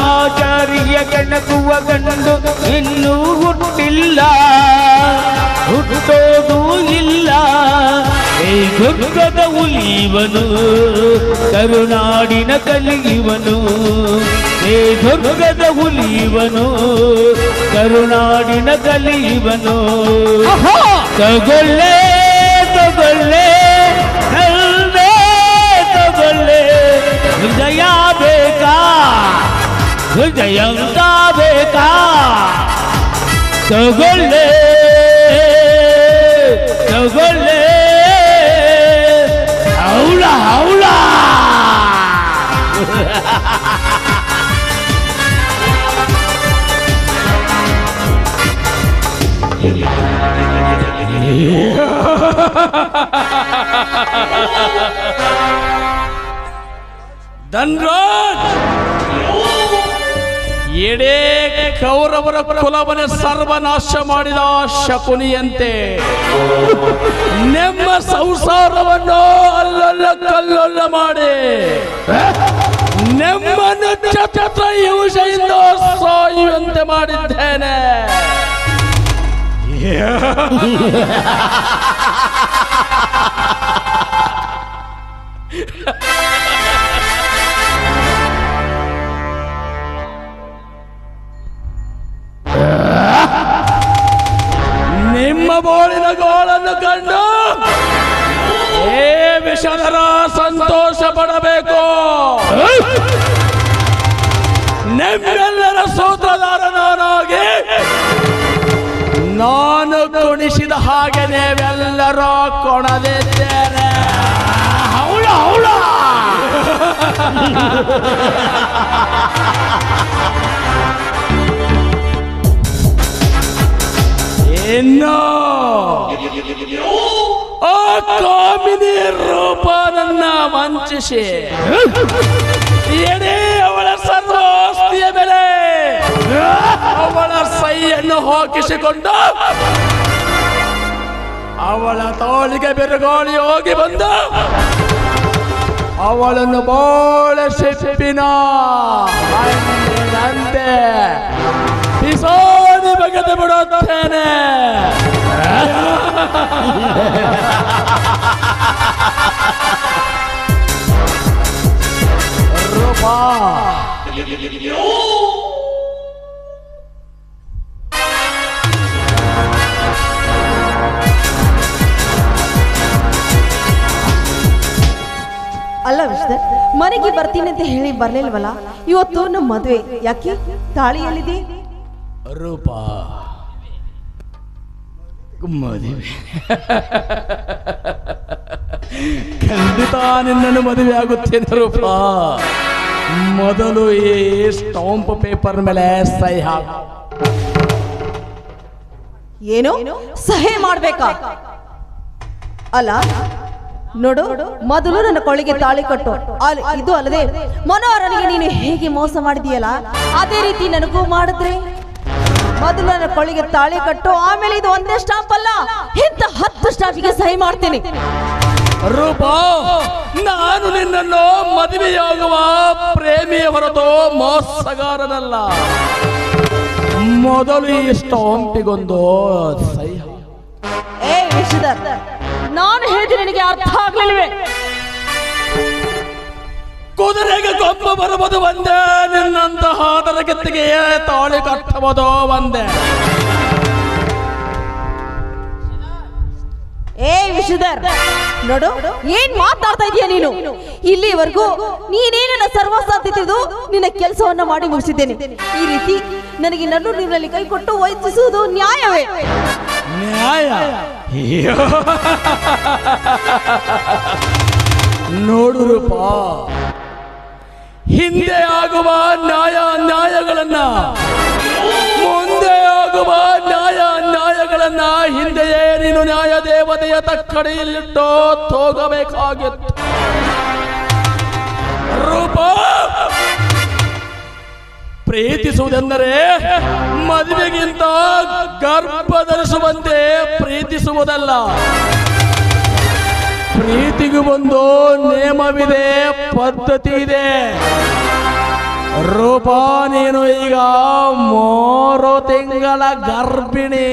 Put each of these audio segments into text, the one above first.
ರಾಮಾಚಾರ್ಯ ಕಣಕುವ ಗಂಡು ಇನ್ನೂ ಹುಟ್ಟಿಲ್ಲ ಹುಟ್ಟೋದು ಇಲ್ಲ. ಈ ದುರ್ಗದ ಉಲಿಯುವನು ಕರುನಾಡಿನ ಕಲಿಯುವನು. ಈ ದುರ್ಗದ ಉಲಿಯುವನು ಕರುನಾಡಿನ ಕಲಿಯುವನು. ತಗೊಳ್ಳೆ ಹೃದಯಂತ ಬೇಕಾ ತಗೊಳ್ಳೆ ತಗೊಳ್ಳೆ. ಹೌಳ ಹೌಳ. ಧನ್ರಾಜ್! ಎಡೇ ಕೌರವರ ಕುಲವನ ಸರ್ವನಾಶ ಮಾಡಿದ ಶಕುನಿಯಂತೆ. ನಿಮ್ಮ ಸಂಸಾರವನ್ನು ಅಲ್ಲಲ್ಲ ಕಲ್ಲೊಲ್ಲ ಮಾಡಿ. ನಿಮ್ಮನ್ನು ಚತ್ರ ಸಾಯುವಂತೆ ಮಾಡಿದ್ದೇನೆ. ನಿಮ್ಮ ನಿಮ್ಮೆಲ್ಲರ ಸೂತ್ರಧಾರನಾಗಿ ನಾನು ಕುಣಿಸಿದ ಹಾಗೆ ನೀವೆಲ್ಲರೂ ಕೊಣದಿದ್ದೇನೆ ಹೌಳ ಹೌಳ ಇನ್ನು ಆ ಕಾಮಿನಿ ರೂಪನನ್ನ ವಂಚಿಸಿ. ಎಡೇ ಅವಳ ಸೈಯನ್ನು ಹಾಕಿಸಿಕೊಂಡು ಅವಳ ತೋಳಿಗೆ ಬಿರುಗಾಳಿ ಹೋಗಿ ಬಂದು. ಅವಳನ್ನು ಬೋಳ ಶಿಪ್ಪಿನ ಪಿಸೋದಿ ಬಗೆದು ಬಿಡುತ್ತೇನೆ. ರೂಪಾ. ಮನೆಗೆ ಬರ್ತೀನಿ ಅಂತ ಹೇಳಿ ಬರ್ಲಿಲ್ವಲ್ಲ? ಇವತ್ತು ನಮ್ಮ ಮದುವೆ. ಯಾಕೆ? ತಾಳಿ ಎಲ್ಲಿದೆ ರೂಪ ಮದುವೆ. ಖಂಡಿತ ನಿನ್ನನ್ನು ಮದುವೆ ಆಗುತ್ತೇನೆ ರೂಪ ಮೊದಲು ಈ ಸ್ಟಾಂಪ್ ಪೇಪರ್ ಮೇಲೆ ಸಹಿ ಹಾಕು. ಏನು? ಸಹಿ ಮಾಡ್ಬೇಕಾ? ಅಲ್ಲ ನೋಡು ಮೊದಲು ನನ್ನ ಕೊಳಿಗೆ ತಾಳಿ ಕಟ್ಟು. ಇದು ಅಲ್ಲದೆ ಮನೋಹರನಿಗೆ ನೀನು ಹೇಗೆ ಮೋಸ ಮಾಡಿದೀಯಲ್ಲ ಅದೇ ರೀತಿ ನನಗೂ ಮಾಡಿದ್ರೆ. ಮೊದಲು ನನ್ನ ಕೊಳಿಗೆ ತಾಳಿ ಕಟ್ಟು ಆಮೇಲೆ ಇದು ಒಂದೇ ಸ್ಟಾಂಪ್ ಅಲ್ಲ. ಇಂತ ಹತ್ತು ಸ್ಟಾಂಪಿಗೆ ಸಹಿ ಮಾಡ್ತೀನಿ. ರೂಪ ನಾನು ನಿನ್ನನ್ನು ಮದುವೆಯಾಗುವ ಪ್ರೇಮಿಯ ಹೊರತು ಮೋಸಗಾರನಲ್ಲ. ಮೊದಲು ಈ ಸ್ಟಾಂಪಿಗೊಂದು ಸಹಿ. ಏ ವಿಷಧರ್ ನಾನು ಹೇಗೆ ನಿನಗೆ ಅರ್ಥ ಆಗ್ಲಿಲ್ವೇ? ಕುದುರೆಗೆ ಕೊಪ್ಪ ಬರುವುದು ಒಂದೇ ನಿನ್ನಂತಹ ತರಗತಿಗೆ ತಾಳಿ ಕಟ್ಟಬಹುದು ಒಂದೇ. ಏ ವಿಷಧರ್ ನೋಡು ಏನ್ ಮಾತಾಡ್ತಾ ಇದೀಯ ನೀನು? ಇಲ್ಲಿವರೆಗೂ ನೀನೇ ನನ್ನ ಸರ್ವಸಾಧ್ಯ ತಿಳಿದು ನಿನ್ನ ಕೆಲಸವನ್ನ ಮಾಡಿ ಮುಗಿಸಿದ್ದೇನೆ. ಈ ರೀತಿ ನನಗೆ ನಡು ಕೈ ಕೊಟ್ಟು ವೈಚಿಸುವುದು ನ್ಯಾಯವೇ? ನ್ಯಾಯ. ನೋಡು ರೂಪ. ಹಿಂದೆ ಆಗುವ ನ್ಯಾಯ, ನ್ಯಾಯಗಳನ್ನ. ಮುಂದೆ ಆಗುವ ನ್ಯಾಯ, ನ್ಯಾಯಗಳನ್ನ ಹಿಂದೆಯೇ ನೀನು ನ್ಯಾಯ ದೇವತೆಯ ತಕ್ಕಡಿಯಲ್ಲಿಟ್ಟು ಹೋಗಬೇಕಾಗಿತ್ತು ರೂಪ. ಪ್ರೀತಿಸುವುದೆಂದರೆ ಮದುವೆಗಿಂತ ಗರ್ಭ ಧರಿಸುವಂತೆ ಪ್ರೀತಿಸುವುದಲ್ಲ. ಪ್ರೀತಿಗೂ ಒಂದು ನಿಯಮವಿದೆ, ಪದ್ಧತಿ ಇದೆ. ರೂಪ ನೀನು ಈಗ ಮೂರು ತಿಂಗಳ ಗರ್ಭಿಣಿ.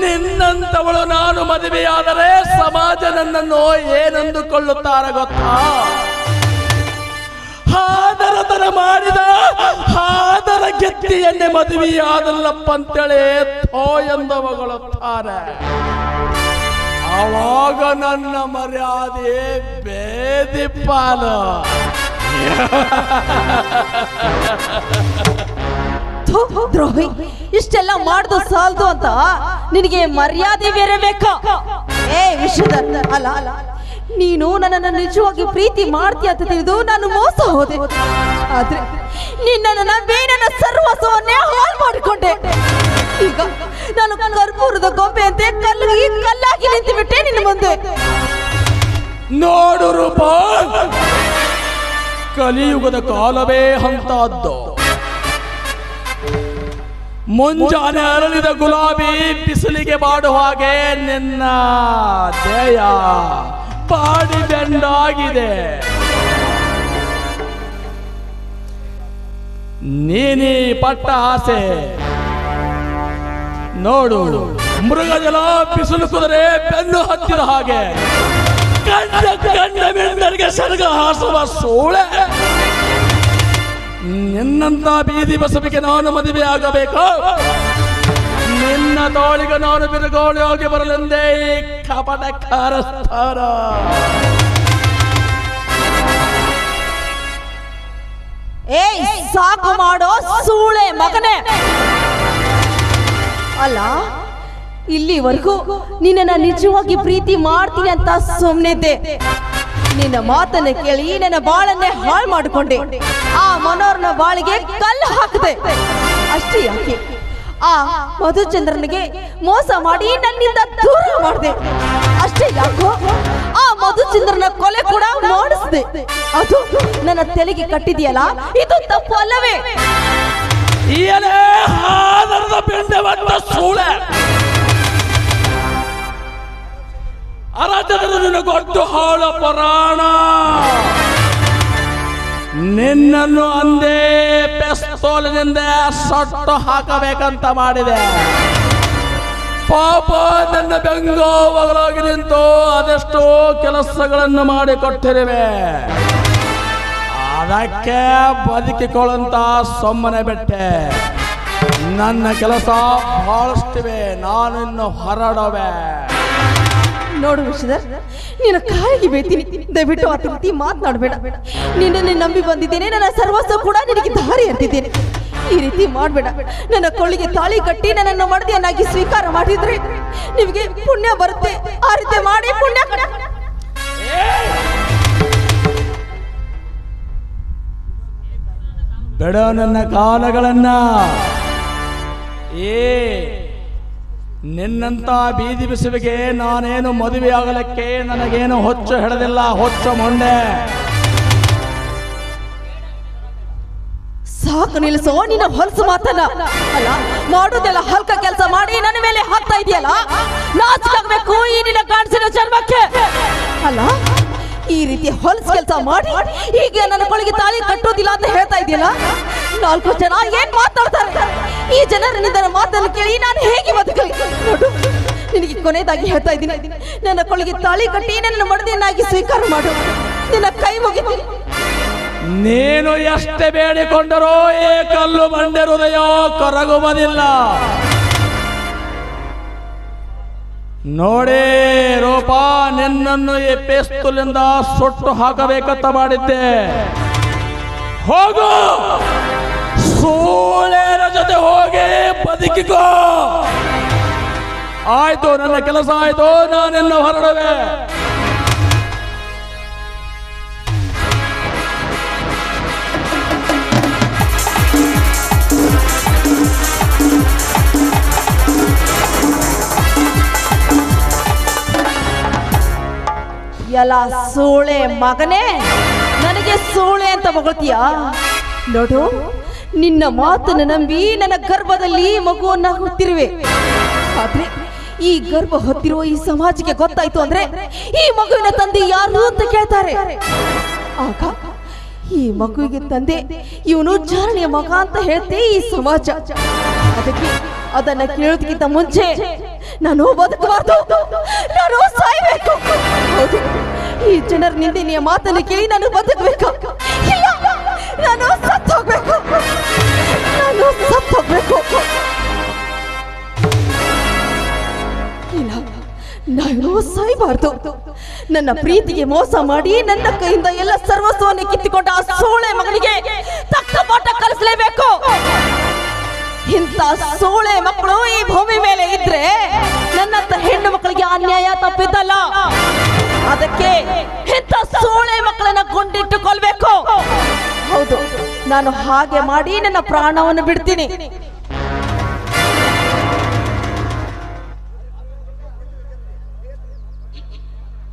ನಿನ್ನಂತವಳು ನಾನು ಮದುವೆಯಾದರೆ ಸಮಾಜ ನನ್ನನ್ನು ಏನಂದುಕೊಳ್ಳುತ್ತಾರೆ ಗೊತ್ತಾ? ಹಾದರತನ ಮಾಡಿದ ಹಾದರ ಗೆತ್ತಿಯನ್ನೇ ಮದುವೆಯಾದಲ್ಲಪ್ಪ ಅಂತೇಳಿ ಥೋ ಎಂದವಗಳು ಮಗಳುತ್ತಾರೆ ಆವಾಗ ನನ್ನ ಮರ್ಯಾದೆ ಬೇದಿಪ್ಪಾನ ದ್ರೋಹಿ, ಇಷ್ಟೆಲ್ಲ ಮಾಡ್ದು ಸಾಲ್ದು ಅಂತ ನಿನಗೆ ಮರ್ಯಾದೆ ಬೇರೆ ಬೇಕಾ? ಏ ವಿಶ್ವದ ಅಲ್ಲ ಅಲ್ಲ. ನೀನು ನನ್ನನ್ನು ನಿಜವಾಗಿ ಪ್ರೀತಿ ಮಾಡ್ತೀಯ ಅಂತ ತಿಳಿದು ನಾನು ಮೋಸ ಹೋದೆ. ಆದ್ರೆ ನಿನ್ನನ್ನು ನಂಬಿ ನನ್ನ ಸರ್ವಸ್ವವನ್ನೇ ಹಾಳು ಮಾಡಿಕೊಂಡೆ. ಈಗ ನಾನು ಕರ್ಪೂರದ ಗೊಂಬೆಯಂತೆ ಈ ಕಲ್ಲಾಗಿ ನಿಂತು ಬಿಟ್ಟೆ ನಿನ್ನ ಮುಂದೆ. ನೋಡು ರೂಪ ಕಲಿಯುಗದ ಕಾಲವೇ ಹಂತಾದ್ದು. ಮುಂಜಾನೆ ಅರಳಿದ ಗುಲಾಬಿ ಬಿಸಿಲಿಗೆ ಬಾಡುವ ಹಾಗೆ ನಿನ್ನ ದೇಯ ಬಾಡಿ ಬೆಂಡಾಗಿದೆ ನೀನಿ ಪಟ್ಟ ಆಸೆ. ನೋಡು, ಮೃಗಜಲ ಬಿಸಿಲು ಕುದುರೆ ಬೆನ್ನು ಹತ್ತಿದ ಹಾಗೆ. ಗಂಡ ಗಂಡ ಸರ್ಗ ಹಾಸುವ ಸೋಳೆ. ನಿನ್ನಂತ ಬೀದಿ ಬಸಬಿಗೆ ನಾನು ಮದುವೆ ಆಗಬೇಕು ತೋಳಿಗೆ ನಾನು ಬಿರುಗೋಳಿ ಹೋಗಿ ಬರಲೆಂದೇ ಕಪಟ ಕಾರಸ್ಥಾನ ಏಯ್, ಸಾಕು ಮಾಡೋ ಸೂಳೆ ಮಗನೇ. ಅಲ್ಲ, ಇಲ್ಲಿವರೆಗೂ ನಿನ್ನ ನಿಜವಾಗಿ ಪ್ರೀತಿ ಮಾಡ್ತೀನಿ ಅಂತ ಸುಮ್ಮನಿದ್ದೆ ನಿನ್ನ ಮಾತನ್ನ ಕೇಳಿ ನನ್ನ ಬಾಳನ್ನೇ ಹಾಳು ಮಾಡಿಕೊಂಡೆ. ಆ ಮನೋರ್ನ ಬಾಳಿಗೆ ಕಲ್ಲು ಹಾಕಿದೆ. ಅಷ್ಟೇ ಯಾಕೆ? ಆ ಮಧುಚಂದ್ರನಿಗೆ ಮೋಸ ಮಾಡಿ ನನ್ನಿಂದ ದೂರ ಮಾಡಿದೆ. ಅಷ್ಟೇ ಯಾಕೋ? ಆ ಮಧುಚಂದ್ರನ ಕೊಲೆ ಕೂಡ ಮಾಡಿಸಿದೆ ಅದು ನನ್ನ ತಲೆಗೆ ಕಟ್ಟಿದೆಯಲ್ಲ? ಇದು ತಪ್ಪು ಅಲ್ಲವೇ? ಸೂಳೆ. ಹಾಳ ಪರಾಣ. ನಿನ್ನನ್ನು ಅಂದೇ ಪೆಸ್ತೋಲಿನಿಂದ ಸೊಟ್ಟು ಹಾಕಬೇಕಂತ ಮಾಡಿದೆ. ಪಾಪ ನನ್ನ ಬೆಂಗೋವಗಳಾಗಿ ನಿಂತು ಅದೆಷ್ಟೋ ಕೆಲಸಗಳನ್ನು ಮಾಡಿಕೊಟ್ಟಿರುವೆ. ಅದಕ್ಕೆ ಬದುಕಿಕೊಳ್ಳಂತ ಸೊಮ್ಮನೆ ಬಿಟ್ಟೆ. ನನ್ನ ಕೆಲಸ ಬಹಳಷ್ಟಿವೆ ನಾನು ಹೊರಡವೆ ಹೊರಡುವೆ. ನೋಡು ವಿಷಧರ್ ನಿನ್ನ ಕಾಲಿಗೆ ಬೀಳ್ತೀನಿ. ದಯವಿಟ್ಟು ಆ ರೀತಿ ಮಾತನಾಡಬೇಡ ನಿನ್ನನ್ನು ನಂಬಿ ಬಂದಿದ್ದೇನೆ, ನನ್ನ ಸರ್ವಸ್ವ ಕೂಡ ನಿನಗೆ ದಾರಿ ಅಂತಿದ್ದೇನೆ ಈ ರೀತಿ ಮಾಡಬೇಡ. ನನ್ನ ಕೊಳ್ಳಿಗೆ ತಾಳಿ ಕಟ್ಟಿ ನನ್ನನ್ನು ಮಡದಿಯನ್ನಾಗಿ ಸ್ವೀಕಾರ ಮಾಡಿದ್ರೆ ನಿಮಗೆ ಪುಣ್ಯ ಬರುತ್ತೆ. ಆ ರೀತಿ ಮಾಡಿ ಪುಣ್ಯ ಬಿಡ ನನ್ನ ಕಾಲಗಳನ್ನ. ಏ. ನಿನ್ನಂತ ಬೀದಿ ಬಿಸುವಿಗೆ ನಾನೇನು ಮದುವೆ ಆಗಲಿಕ್ಕೆ ನನಗೇನು ಹೊಚ್ಚು ಹಿಡದಿಲ್ಲ, ಹೊಚ್ಚ ಮೊಂಡೆ. ಸಾಕು ನಿಲ್ಲಿಸೋ, ನಿನ್ನ ಹೊಲಸು ಮಾತನ್ನ. ಅಲ್ಲ, ಮಾಡೋದೆಲ್ಲ ಹಲ್ಕ ಕೆಲಸ ಮಾಡಿ ನನ್ನ ಮೇಲೆ ಹಾಕ್ತಾ ಇದೆಯಲ್ಲ? ನಾಚಿಕಾಗ್ಬೇಕು ಈ ನಿನ್ನ ಕಾಣಿಸಿದ ಜನ್ಮಕ್ಕೆ ಅಲ್ಲ, ಈ ರೀತಿ ಹೊಲಸು ಕೆಲಸ ಮಾಡಿ ಈಗ ನನ್ನ ಕೊಳಗೆ ತಾಳಿ ಕಟ್ಟೋದಿಲ್ಲ ಅಂತ ಹೇಳ್ತಾ ಇದೆಯಲ್ಲ? ನಾಲ್ಕು ಜನ ಏನ್ ಮಾತಾಡ್ತಾರೆ? ಈ ಜನರ ನಿನ್ನ ಮಾತನ್ನು ಕೇಳಿ ನಾನು ಹೇಗೆ ಬದುಕಲಿ ನೋಡು. ನಿನಗೆ ಕೊನೆಯದಾಗಿ ಹೇಳ್ತಾ ಇದ್ದೀನಿ. ನನ್ನ ಕೊಳಗೆ ತಾಳಿ ಕಟ್ಟಿ ನನ್ನ ಮಡದಿಯನ್ನಾಗಿ ಸ್ವೀಕಾರ ಮಾಡು. ನಿನ್ನ ಕೈ ಮುಗಿದು. ನೀನು ಎಷ್ಟೇ ಬೇಡಿಕೊಂಡರೂ ಏ ಕಲ್ಲು ಬಂಡೆ ಹೃದಯ ಕರಗುವುದಿಲ್ಲ. ನೋಡೇ ರೂಪ, ನಿನ್ನನ್ನು ಈ ಪೇಸ್ತುಲಿಂದ ಸುಟ್ಟು ಹಾಕಬೇಕಂತ ಮಾಡಿದ್ದೆ. ಹೋಗು. ಸೂಳೆರ ಜೊತೆ ಹೋಗಿ ಬದುಕಿಕೋ. ಆಯ್ತು, ನನ್ನ ಕೆಲಸ ಆಯ್ತು ನಾನೆಲ್ಲ ಹೊರಡುವೆ. ಎಲ್ಲ ಸೋಳೆ ಮಗನೇ, ನನಗೆ ಸೋಳೆ ಅಂತ ಹೊಗಳ್ತೀಯ? ನೋಡು, ನಿನ್ನ ಮಾತನ್ನು ನಂಬಿ ನನ್ನ ಗರ್ಭದಲ್ಲಿ ಮಗುವನ್ನ ಹುಟ್ಟಿರುವೆ. ಆದ್ರೆ ಈ ಗರ್ಭ ಹೊತ್ತಿರುವ ಈ ಸಮಾಜಕ್ಕೆ ಗೊತ್ತಾಯ್ತು ಅಂದ್ರೆ ಈ ಮಗುವಿನ ತಂದೆ ಯಾರು ಅಂತ ಕೇಳ್ತಾರೆ. ಆಗ ಈ ಮಗುವಿಗೆ ತಂದೆ ಇವನು ಜಾರಣಿಯ ಮಗ ಅಂತ ಹೇಳ್ತೆ ಈ ಸಮಾಜ. ಅದಕ್ಕೆ ಅದನ್ನ ಕೇಳೋದಕ್ಕಿಂತ ಮುಂಚೆ ನಾನು ಬದುಕಬಾರ್ದು. ನಾನು ಸಾಯ್ಬೇಕು. ಈ ಜನರ ನಿಂದಿನಿಯ ಮಾತನ್ನು ಕೇಳಿ ನಾನು ಬದುಕಬೇಕು. ನಾನು ಸತ್ತು ಹೋಗ್ಬೇಕು ನಾನು ಸತ್ತು ನಾನು ಸಾಯ್ಬಾರ್ದು. ನನ್ನ ಪ್ರೀತಿಗೆ ಮೋಸ ಮಾಡಿ ನನ್ನ ಕೈಯಿಂದ ಎಲ್ಲ ಸರ್ವಸ್ವವನ್ನು ಕಿತ್ತುಕೊಂಡ ಆ ಸೋಳೆ ಮಗಳಿಗೆ ತಕ್ಕ ಪಾಠ ಕಲಿಸಲೇಬೇಕು. ಇಂಥ ಸೋಳೆ ಮಕ್ಕಳು ಈ ಭೂಮಿ ಮೇಲೆ ಇದ್ರೆ ನನ್ನಂತ ಹೆಣ್ಣು ಮಕ್ಕಳಿಗೆ ಅನ್ಯಾಯ ತಪ್ಪಿದ್ದಲ್ಲ. ಅದಕ್ಕೆ ಇಂಥ ಸೋಳೆ ಮಕ್ಕಳನ್ನ ಕೊಂಡಿಟ್ಟುಕೊಳ್ಬೇಕು ಹೌದು ನಾನು ಹಾಗೆ ಮಾಡಿ ನನ್ನ ಪ್ರಾಣವನ್ನು ಬಿಡ್ತೀನಿ.